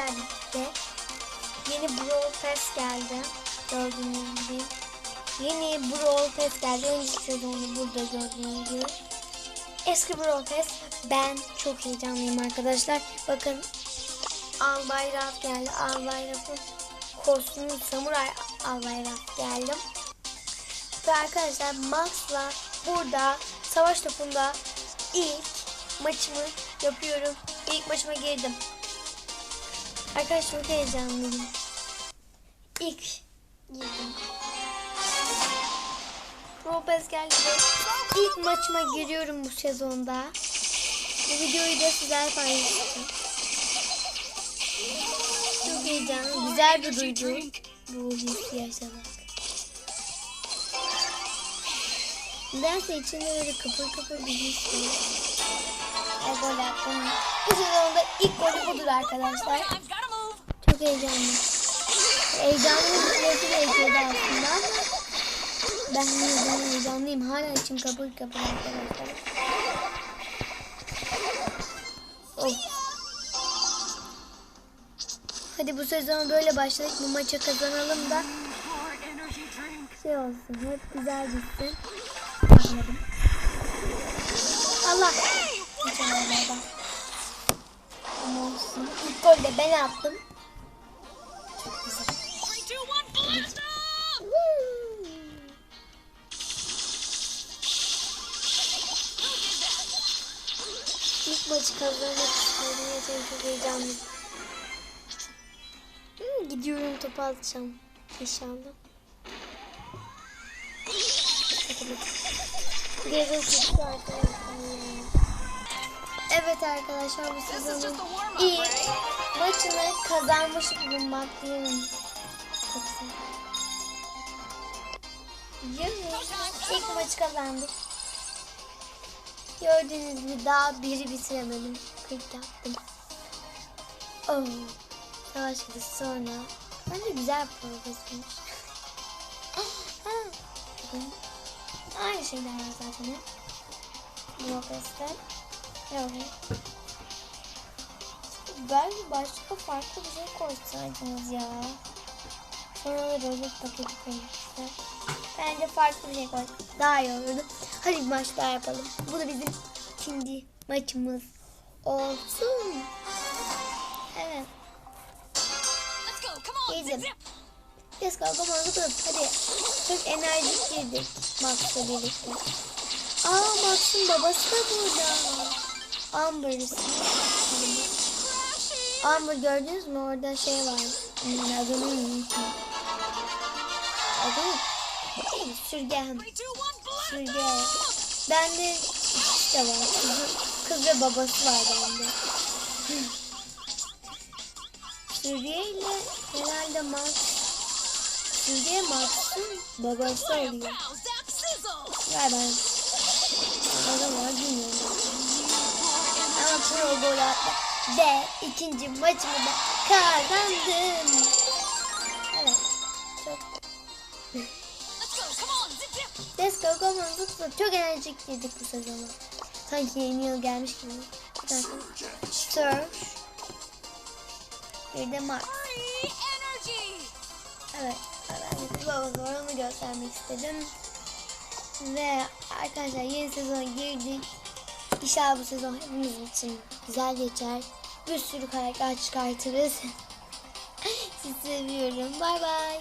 bitti. Yeni Brawl Pass geldi. Gördüğünüz gibi. Yeni Brawl Pass geldi. Önceki sezonu burada gördüğünüz gibi. Eski Brawl Pass. Ben çok heyecanlıyım arkadaşlar. Bakın Al Bayrak geldi. Al Bayrak'ın kostümü Samuray Al Bayrak geldi. Ve arkadaşlar Max'la burada savaş topunda ilk maçımı yapıyorum. İlk maçıma girdim. Arkadaşlar çok heyecanlıyım. İlk girdim. Robes geldi ilk maçıma giriyorum bu sezonda. Bu videoyu da sizlerle paylaşacağım. Çok heyecanlı. Güzel bir duygu. Bu hissi yaşamak. Nedense içinde böyle kıpır kıpır bir his var. Ve. Bu sezonda ilk golü budur arkadaşlar. Heyecanlı. Heyecanlı bir süresi gerekiyordu aslında ama ben de heyecanlıyım. Hala içim kapır kapır. Of. Hadi bu sezon böyle başladık. Bu maçı kazanalım da şey olsun. Hep güzel gitsin. Anladım. Allah. Hiç anlamadım. Ama olsun. İlk golü de ben attım. Çok güzel. İlk maçı kazanmak istiyorum. Gerçekten çok heyecanlıyım. Hmm, gidiyorum topu atacağım. İnşallah. Geri çıktı arkadaşlar. Evet arkadaşlar bu sezonun ilk maçını kazanmış bulunmaktayım. Çok. Evet, ilk maçı kazandık. Gördüğünüz gibi daha biri bitiremedim. 40 yaptım. Oh. Savaş kılıcı sonra. Bence güzel progresmiş. Aynı şeyler var zaten. hep. Evet. Belki başka farklı bir şey koysaydınız ya. Sonra da robot paketi koymuşlar. Bence farklı bir şey koy. Daha iyi olurdu. Hadi bir maç daha yapalım. Bu da bizim ikinci maçımız olsun. Evet. Let's go. Come on. Yedim. Kalkalım bakalım. Hadi. Çok enerjik girdik Max'la birlikte. Aa Max'ın babası da burada. Amber'ız. Amber gördünüz mü? Orada şey var. Adını unuttum. Adı? Sürgen. Sürgen. Bende de var. Kız ve babası var bende. Sürge ile herhalde Max. Sürge Max'ın babası oluyor. ben. O zaman bilmiyorum. Pro gol attı. Ve ikinci maçımı da kazandım. Evet. Çok Let's go. Come on. On zıp Çok enerjik girdik bu sezona. Sanki yeni yıl gelmiş gibi. Bir dakika. Surf. Bir de Max. Evet. Ben de size baba var onu göstermek istedim. Ve arkadaşlar yeni sezona girdik. İnşallah bu sezon hepimiz için güzel geçer. Bir sürü karakter çıkartırız. Sizi seviyorum. Bay bay.